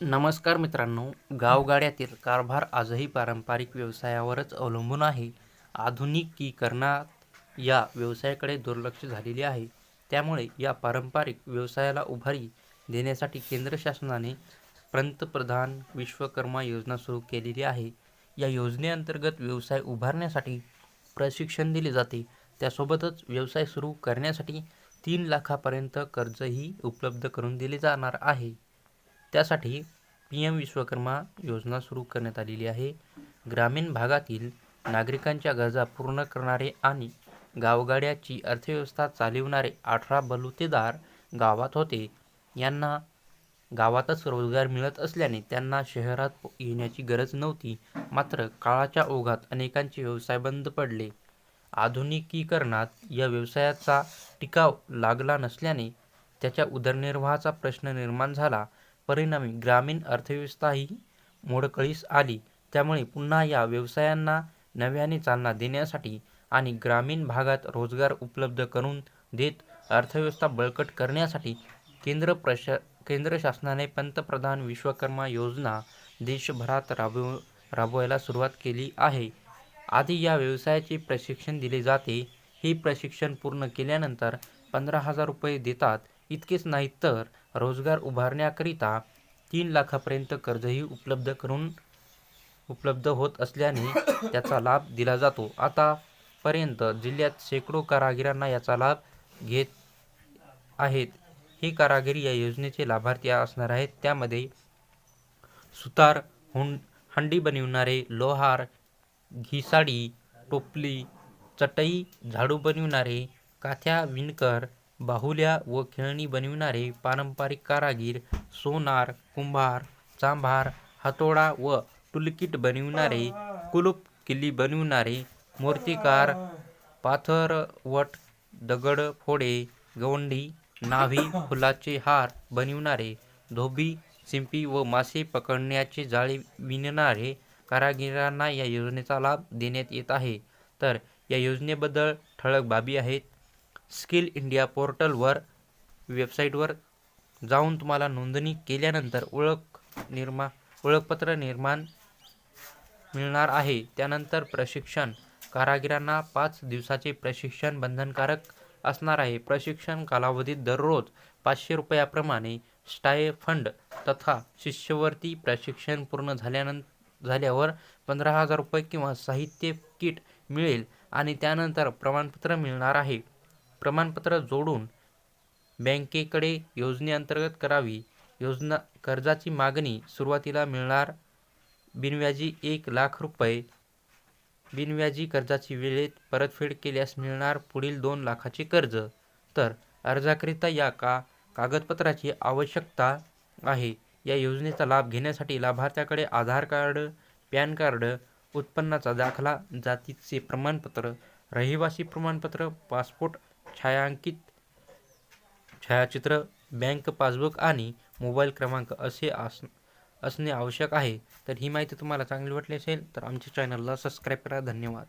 नमस्कार मित्रांनो गावगाड्यातील कारभार आजही पारंपरिक व्यवसायावरच अवलंबून आहे. आधुनिकीकरणात या व्यवसायाकडे दुर्लक्ष झालेले आहे. त्यामुळे या पारंपरिक व्यवसायाला उभारी देण्यासाठी केंद्र शासनाने पंतप्रधान विश्वकर्मा योजना सुरू केलेली आहे. या योजनेअंतर्गत व्यवसाय उभारण्यासाठी प्रशिक्षण दिले जाते. त्यासोबतच व्यवसाय सुरू करण्यासाठी तीन लाखापर्यंत कर्जही उपलब्ध करून दिले जाणार आहे. त्यासाठी पी एम विश्वकर्मा योजना सुरू करण्यात आलेली आहे. ग्रामीण भागातील नागरिकांच्या गरजा पूर्ण करणारे आणि गावगाड्याची अर्थव्यवस्था चालविणारे अठरा बलुतेदार गावात होते. यांना गावातच रोजगार मिळत असल्याने त्यांना शहरात येण्याची गरज नव्हती. मात्र काळाच्या ओघात अनेकांचे व्यवसाय बंद पडले. आधुनिकीकरणात या व्यवसायाचा टिकाव लागला नसल्याने त्याच्या उदरनिर्वाहाचा प्रश्न निर्माण झाला. परिणामी ग्रामीण अर्थव्यवस्थाही मोडकळीस आली. त्यामुळे पुन्हा या व्यवसायांना नव्याने चालना देण्यासाठी आणि ग्रामीण भागात रोजगार उपलब्ध करून देत अर्थव्यवस्था बळकट करण्यासाठी केंद्र प्रशा केंद्र शासनाने पंतप्रधान विश्वकर्मा योजना देशभरात राबव राबवायला सुरुवात केली आहे. आधी या व्यवसायाचे प्रशिक्षण दिले जाते. हे प्रशिक्षण पूर्ण केल्यानंतर पंधरा हजार रुपये देतात. इतकेच नाही तर रोजगार उभारण्याकरिता तीन लाखापर्यंत कर्जही उपलब्ध करून उपलब्ध होत असल्याने त्याचा लाभ दिला जातो. आतापर्यंत जिल्ह्यात शेकडो कारागिरांना याचा लाभ घेत आहेत. हे कारागिरी या योजनेचे लाभार्थी असणार आहेत. त्यामध्ये सुतार हुं हंडी बनविणारे लोहार घिसाडी टोपली चटई झाडू बनविणारे काथ्या विणकर बाहुल्या व खेळणी बनविणारे पारंपरिक कारागीर सोनार कुंभार चांभार हातोडा व टूलकिट बनविणारे कुलूप किल्ली बनविणारे मूर्तिकार पाथरवट दगडफोडे गवंडी नाभी फुलाचे हार बनविणारे धोबी शिंपी व मासे पकडण्याचे जाळे विणणारे कारागिरांना या योजनेचा लाभ देण्यात येत आहे. तर या योजनेबद्दल ठळक बाबी आहेत. स्किल इंडिया पोर्टलवर वेबसाईटवर जाऊन तुम्हाला नोंदणी केल्यानंतर ओळख निर्मा ओळखपत्र निर्माण मिळणार आहे. त्यानंतर प्रशिक्षण कारागिरांना पाच दिवसाचे प्रशिक्षण बंधनकारक असणार आहे. प्रशिक्षण कालावधीत दररोज पाचशे रुपयाप्रमाणे स्टायफंड तथा शिष्यवृत्ती प्रशिक्षण पूर्ण झाल्यानंतर झाल्यावर पंधरा हजार रुपये किंवा साहित्य किट मिळेल आणि त्यानंतर प्रमाणपत्र मिळणार आहे. प्रमाणपत्र जोडून बँकेकडे योजनेअंतर्गत करावी. योजना कर्जाची मागणी सुरुवातीला मिळणार बिनव्याजी एक लाख रुपये. बिनव्याजी कर्जाची वेळेत परतफेड केल्यास मिळणार पुढील दोन लाखाचे कर्ज. तर अर्जाकरिता या का कागदपत्राची आवश्यकता आहे. या योजनेचा लाभ घेण्यासाठी लाभार्थ्याकडे आधार कार्ड पॅन कार्ड उत्पन्नाचा दाखला जातीचे प्रमाणपत्र रहिवासी प्रमाणपत्र पासपोर्ट छायांकित छायाचित्र बँक पासबुक आणि मोबाईल क्रमांक असे आस असणे आवश्यक आहे. तर ही माहिती तुम्हाला चांगली वाटली असेल तर आमच्या चॅनलला सबस्क्राईब करा. धन्यवाद.